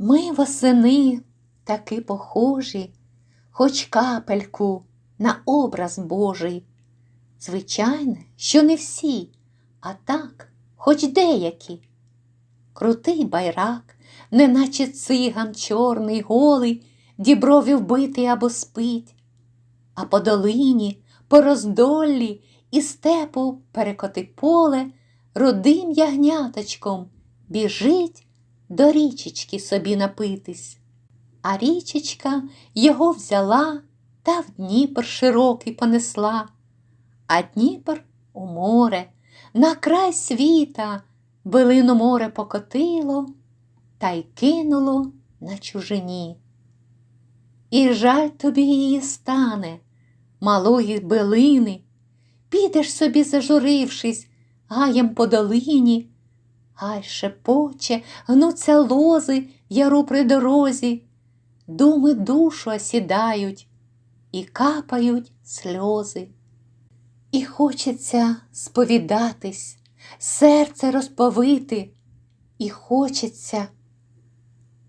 Ми восени таки похожі, хоч капельку на образ Божий. Звичайно, що не всі, а так, хоч деякі. Крутий байрак, неначе циган чорний, голий, діброві вбитий або спить, а по долині, по роздоллі і степу перекоти поле рудим ягняточком біжить до річечки собі напитись. А річечка його взяла та в Дніпр широкий понесла, а Дніпр у море, на край світа, билину море покотило та й кинуло на чужині. І жаль тобі її стане, малої билини, підеш собі, зажурившись, гаєм по долині, гай шепоче, гнуться лози яру при дорозі, думи душу осідають і капають сльози. І хочеться сповідатись, серце розповити, і хочеться,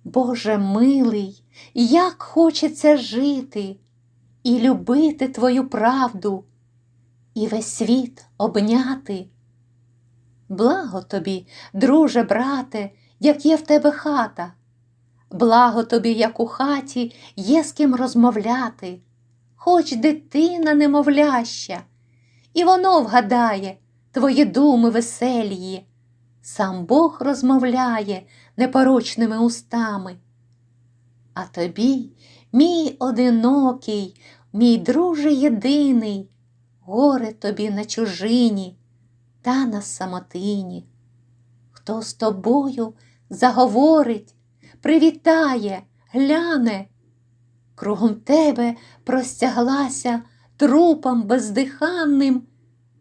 Боже милий, як хочеться жити і любити Твою правду, і весь світ обняти. Благо тобі, друже, брате, як є в тебе хата, благо тобі, як у хаті є з ким розмовляти, хоч дитина немовляща, і воно вгадає твої думи веселії, сам Бог розмовляє непорочними устами. А тобі, мій одинокий, мій друже єдиний, горе тобі на чужині та на самотині. Хто з тобою заговорить, привітає, гляне, кругом тебе простяглася трупом бездиханним,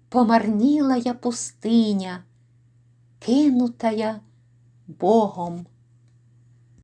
помарніла я пустиня, кинутая Богом.